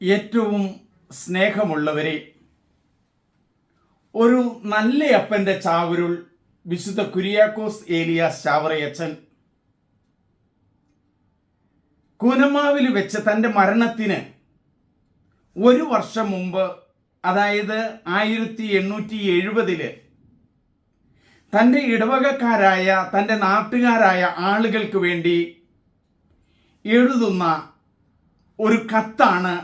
ഏറ്റവും സ്നേഹമുള്ളവരെ ഒരു നല്ല അപ്പന്റെ ചാവരുൾ വിശുദ്ധ കുര്യാക്കോസ് ഏലിയാസ് ചാവറയച്ചൻ കൂനമാവിൽ വെച്ച് തന്റെ മരണത്തിന് ഒരു വർഷം മുമ്പ് അതായത് ആയിരത്തി എണ്ണൂറ്റി എഴുപതിൽ തന്റെ ഇടവകക്കാരായ തന്റെ നാട്ടുകാരായ ആളുകൾക്ക് വേണ്ടി എഴുതുന്ന ഒരു കത്താണ്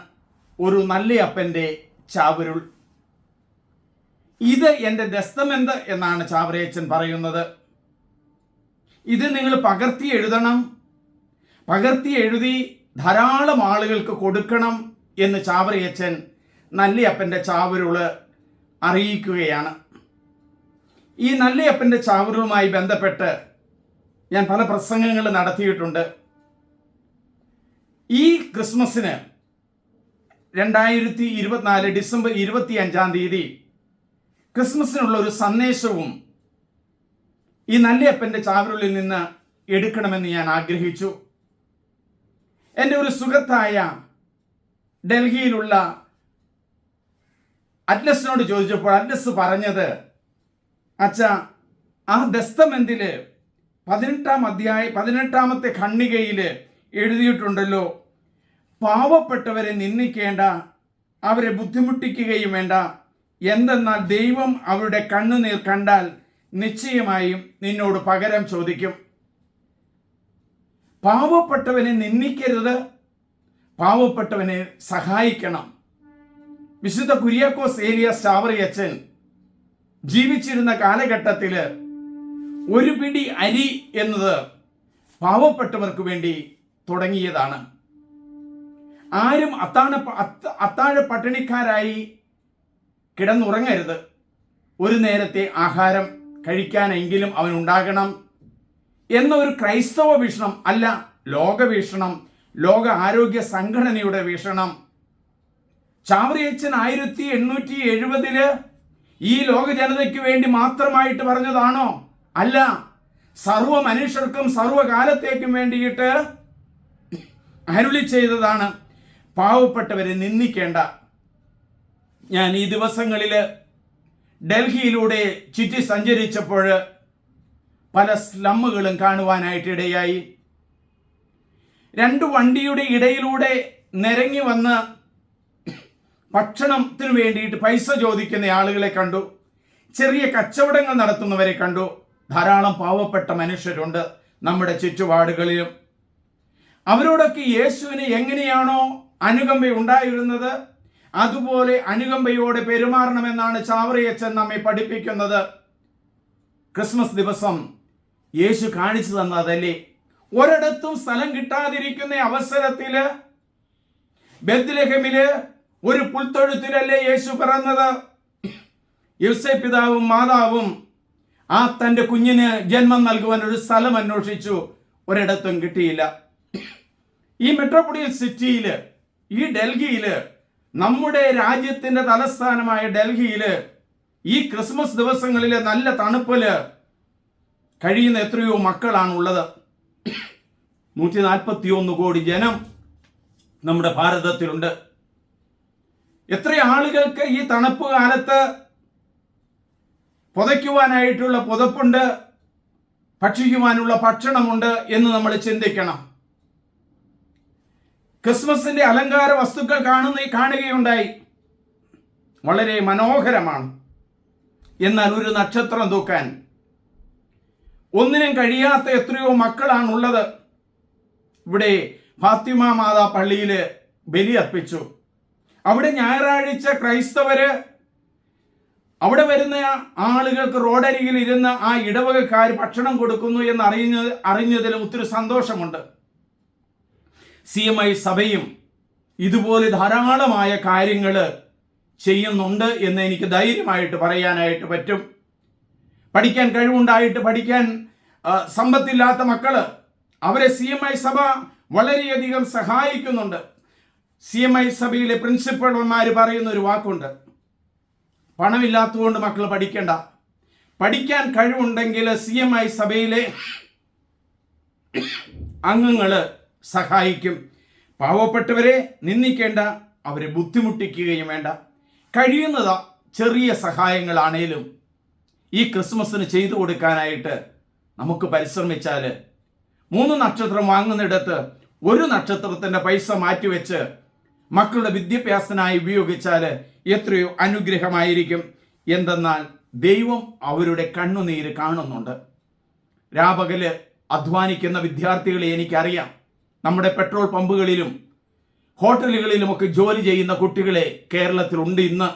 ഒരു നല്ല അപ്പന്റെ ചാവരുൾ. ഇത് എന്റെ ദസ്തമെന്ത് എന്നാണ് ചാവരയച്ചൻ പറയുന്നത്. ഇത് നിങ്ങൾ പകർത്തി എഴുതണം. പകർത്തി എഴുതി ധാരാളം ആളുകൾക്ക് കൊടുക്കണം എന്ന് ചാവറിയച്ചൻ നല്ലയപ്പന്റെ ചാവരുൾ അറിയിക്കുകയാണ്. ഈ നല്ലയപ്പന്റെ ചാവരുമായി ബന്ധപ്പെട്ട് ഞാൻ പല പ്രസംഗങ്ങൾ നടത്തിയിട്ടുണ്ട്. ഈ ക്രിസ്മസിന് രണ്ടായിരത്തി ഇരുപത്തിനാല് ഡിസംബർ ഇരുപത്തി അഞ്ചാം തീയതി ക്രിസ്മസിനുള്ള ഒരു സന്ദേശവും ഈ നല്ലയപ്പന്റെ ചാവരുള്ളിൽ നിന്ന് എടുക്കണമെന്ന് ഞാൻ ആഗ്രഹിച്ചു. എന്റെ ഒരു സുഹൃത്തായ ഡൽഹിയിലുള്ള അറ്റ്ലസിനോട് ചോദിച്ചപ്പോൾ അറ്റ്ലസ് പറഞ്ഞത് അച്ഛ ആ ദസ്തമെന്തിൽ പതിനെട്ടാം അധ്യായ പതിനെട്ടാമത്തെ ഖണ്ണികയിൽ എഴുതിയിട്ടുണ്ടല്ലോ? പാവപ്പെട്ടവരെ നിന്ദിക്കേണ്ട അവരെ ബുദ്ധിമുട്ടിക്കുകയും വേണ്ട. എന്തെന്നാൽ ദൈവം അവരുടെ കണ്ണുനീർ കണ്ടാൽ നിശ്ചയമായും നിന്നോട് പകരം ചോദിക്കും. പാവപ്പെട്ടവനെ നിന്ദിക്കരുത്. പാവപ്പെട്ടവനെ സഹായിക്കണം. വിശുദ്ധ കുര്യാക്കോസ് ഏലിയാസ് ചാവറിയച്ചൻ ജീവിച്ചിരുന്ന കാലഘട്ടത്തിൽ ഒരു പിടി അരി എന്നത് പാവപ്പെട്ടവർക്ക് വേണ്ടി തുടങ്ങിയതാണ്. ആരും അത്താണ അത്ത- അത്താഴ പട്ടിണിക്കാരായി കിടന്നുറങ്ങരുത്. ഒരു നേരത്തെ ആഹാരം കഴിക്കാനെങ്കിലും അവനുണ്ടാകണം എന്ന ഒരു ക്രൈസ്തവ വീക്ഷണം അല്ല ലോകവീക്ഷണം ലോക ആരോഗ്യ സംഘടനയുടെ വീക്ഷണം. ചാവറിയച്ചൻ ആയിരത്തി എണ്ണൂറ്റി എഴുപതിൽ ഈ ലോക ജനതയ്ക്ക് വേണ്ടി മാത്രമായിട്ട് പറഞ്ഞതാണോ? അല്ല സർവ മനുഷ്യർക്കും സർവകാലത്തേക്കും വേണ്ടിയിട്ട് അരുളി ചെയ്തതാണ്. പാവപ്പെട്ടവരെ നിന്ദിക്കേണ്ട. ഞാൻ ഈ ദിവസങ്ങളിൽ ഡൽഹിയിലൂടെ ചുറ്റി സഞ്ചരിച്ചപ്പോൾ പല സ്ലമ്മുകളും കാണുവാനായിട്ട് ഇടയായി. രണ്ട് വണ്ടിയുടെ ഇടയിലൂടെ നിരങ്ങി വന്ന് ഭക്ഷണത്തിന് വേണ്ടിയിട്ട് പൈസ ചോദിക്കുന്ന ആളുകളെ കണ്ടു. ചെറിയ കച്ചവടങ്ങൾ നടത്തുന്നവരെ കണ്ടു. ധാരാളം പാവപ്പെട്ട മനുഷ്യരുണ്ട് നമ്മുടെ ചുറ്റുപാടുകളിലും. അവരോടൊക്കെ യേശുവിനെ എങ്ങനെയാണോ അനുകമ്പ ഉണ്ടായിരുന്നത് അതുപോലെ അനുകമ്പയോടെ പെരുമാറണമെന്നാണ് ചാവറയച്ചൻ നമ്മെ പഠിപ്പിക്കുന്നത്. ക്രിസ്മസ് ദിവസം യേശു കാണിച്ചു തന്നതല്ലേ? ഒരിടത്തും സ്ഥലം കിട്ടാതിരിക്കുന്ന അവസരത്തിൽ ബദ്ലഹമിൽ ഒരു പുൽത്തൊഴുത്തിലല്ലേ യേശു പിറന്നത്? യുസെ പിതാവും മാതാവും ആ തന്റെ കുഞ്ഞിന് ജന്മം നൽകുവാൻ ഒരു സ്ഥലം അന്വേഷിച്ചു. ഒരിടത്തും കിട്ടിയില്ല. ഈ മെട്രോപൊളിയൻ സിറ്റിയിൽ ഈ ഡൽഹിയിൽ നമ്മുടെ രാജ്യത്തിന്റെ തലസ്ഥാനമായ ഡൽഹിയിൽ ഈ ക്രിസ്മസ് ദിവസങ്ങളിലെ നല്ല തണുപ്പിൽ കഴിയുന്ന എത്രയോ മക്കളാണ് ഉള്ളത് നൂറ്റി നാൽപ്പത്തി ഒന്ന് കോടി ജനം നമ്മുടെ ഭാരതത്തിലുണ്ട്. എത്ര ആളുകൾക്ക് ഈ തണുപ്പ് കാലത്ത് പുതയ്ക്കുവാനായിട്ടുള്ള പുതപ്പുണ്ട് ഭക്ഷിക്കുവാനുള്ള ഭക്ഷണമുണ്ട് എന്ന് നമ്മൾ ചിന്തിക്കണം. ക്രിസ്മസിന്റെ അലങ്കാര വസ്തുക്കൾ കാണുന്ന കാണുകയുണ്ടായി. വളരെ മനോഹരമാണ്. എന്നാൽ ഒരു നക്ഷത്രം തൂക്കാൻ. ഒന്നിനും കഴിയാത്ത എത്രയോ മക്കളാണുള്ളത്. ഇവിടെ ഫാത്തിമ മാതാ പള്ളിയിൽ ബലി അർപ്പിച്ചു അവിടെ ഞായറാഴ്ച ക്രൈസ്തവര് അവിടെ വരുന്ന ആളുകൾക്ക് റോഡരികിൽ ഇരുന്ന് ആ ഇടവകക്കാർ ഭക്ഷണം കൊടുക്കുന്നു എന്ന് അറിഞ്ഞ അറിഞ്ഞതിൽ ഒത്തിരി സന്തോഷമുണ്ട്. സി എം ഐ സഭയും ഇതുപോലെ ധാരാളമായ കാര്യങ്ങൾ ചെയ്യുന്നുണ്ട് എന്ന് എനിക്ക് ധൈര്യമായിട്ട് പറയാനായിട്ട് പറ്റും. പഠിക്കാൻ കഴിവുണ്ടായിട്ട് പഠിക്കാൻ സമ്പത്തില്ലാത്ത മക്കൾ അവരെ സി എം ഐ സഭ വളരെയധികം സഹായിക്കുന്നുണ്ട്. സി എം ഐ സഭയിലെ പ്രിൻസിപ്പൾമാർ പറയുന്ന ഒരു വാക്കുണ്ട്. പണമില്ലാത്തതുകൊണ്ട് മക്കൾ പഠിക്കണ്ട. പഠിക്കാൻ കഴിവുണ്ടെങ്കിൽ സി എം ഐ സഭയിലെ അംഗങ്ങൾ സഹായിക്കും. പാവപ്പെട്ടവരെ നിന്ദിക്കേണ്ട അവരെ ബുദ്ധിമുട്ടിക്കുകയും വേണ്ട. കഴിയുന്നത് ചെറിയ സഹായങ്ങളാണേലും ഈ ക്രിസ്മസിന് ചെയ്തു കൊടുക്കാനായിട്ട് നമുക്ക് പരിശ്രമിച്ചാൽ മൂന്ന് നക്ഷത്രം വാങ്ങുന്നിടത്ത് ഒരു നക്ഷത്രത്തിന്റെ പൈസ മാറ്റിവെച്ച് മക്കളുടെ വിദ്യാഭ്യാസത്തിനായി ഉപയോഗിച്ചാൽ എത്രയോ അനുഗ്രഹമായിരിക്കും. എന്തെന്നാൽ ദൈവം അവരുടെ കണ്ണുനീര് കാണുന്നുണ്ട്. രാപകൽ അധ്വാനിക്കുന്ന വിദ്യാർത്ഥികളെ എനിക്കറിയാം. നമ്മുടെ പെട്രോൾ പമ്പുകളിലും ഹോട്ടലുകളിലുമൊക്കെ ജോലി ചെയ്യുന്ന കുട്ടികളെ കേരളത്തിലുണ്ട് ഇന്ന്.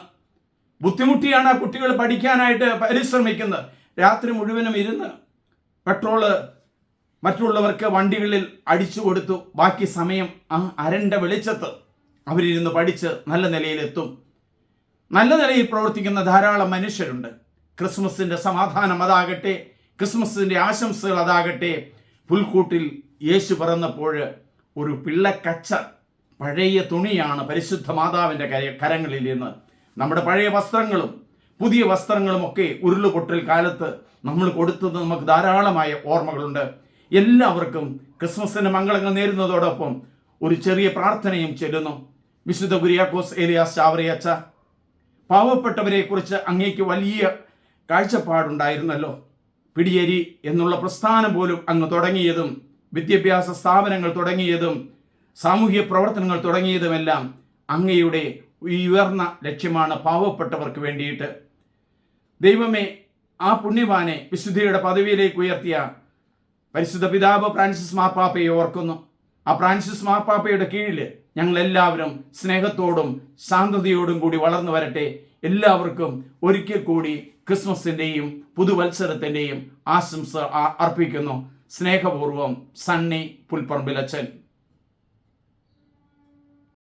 ബുദ്ധിമുട്ടിയാണ് ആ കുട്ടികൾ പഠിക്കാനായിട്ട് പരിശ്രമിക്കുന്നത്. രാത്രി മുഴുവനും ഇരുന്ന് പെട്രോൾ മറ്റുള്ളവർക്ക് വണ്ടികളിൽ അടിച്ചു കൊടുത്തു. ബാക്കി സമയം ആ അരണ്ട വെളിച്ചത്ത് അവരിരുന്ന് പഠിച്ച് നല്ല നിലയിലെത്തും. നല്ല നിലയിൽ പ്രവർത്തിക്കുന്ന ധാരാളം മനുഷ്യരുണ്ട്. ക്രിസ്മസിന്റെ സമാധാനം അതാകട്ടെ ക്രിസ്മസിന്റെ ആശംസകൾ അതാകട്ടെ പുൽക്കൂട്ടിൽ യേശു പറന്നപ്പോൾ ഒരു പിള്ളക്കച്ച പഴയ തുണിയാണ് പരിശുദ്ധ മാതാവിന്റെ കര- കരങ്ങളിൽ നിന്ന്. നമ്മുടെ പഴയ വസ്ത്രങ്ങളും പുതിയ വസ്ത്രങ്ങളും ഒക്കെ ഉരുളുപൊട്ടൽ കാലത്ത് നമ്മൾ കൊടുത്തത് നമുക്ക് ധാരാളമായ ഓർമ്മകളുണ്ട്. എല്ലാവർക്കും ക്രിസ്മസിന് മംഗളങ്ങൾ നേരുന്നതോടൊപ്പം ഒരു ചെറിയ പ്രാർത്ഥനയും ചെല്ലുന്നു. വിശുദ്ധ കുര്യാക്കോസ് ഏലിയാസ് ചാവറിയച്ച പാവപ്പെട്ടവരെ കുറിച്ച് അങ്ങേക്ക് വലിയ കാഴ്ചപ്പാടുണ്ടായിരുന്നല്ലോ. പിടിയേരി എന്നുള്ള പ്രസ്ഥാനം പോലും അങ്ങ് തുടങ്ങിയതും വിദ്യാഭ്യാസ സ്ഥാപനങ്ങൾ തുടങ്ങിയതും സാമൂഹ്യ പ്രവർത്തനങ്ങൾ തുടങ്ങിയതുമെല്ലാം അങ്ങയുടെ ഉയർന്ന ലക്ഷ്യമാണ് പാവപ്പെട്ടവർക്ക് വേണ്ടിയിട്ട്. ദൈവമേ ആ പുണ്യവാനെ വിശുദ്ധിയുടെ പദവിയിലേക്ക് ഉയർത്തിയ പരിശുദ്ധ പിതാവ് ഫ്രാൻസിസ് മാർപ്പാപ്പയെ ഓർക്കുന്നു. ആ ഫ്രാൻസിസ് മാർപ്പാപ്പയുടെ കീഴിൽ ഞങ്ങൾ എല്ലാവരും സ്നേഹത്തോടും ശാന്തതയോടും കൂടി വളർന്നു വരട്ടെ. എല്ലാവർക്കും ഒരിക്കൽ കൂടി ക്രിസ്മസിന്റെയും പുതുവത്സരത്തിന്റെയും ആശംസ അർപ്പിക്കുന്നു. സ്നേഹപൂർവം സണ്ണി പുൽപ്പറമ്പിലച്ചൻ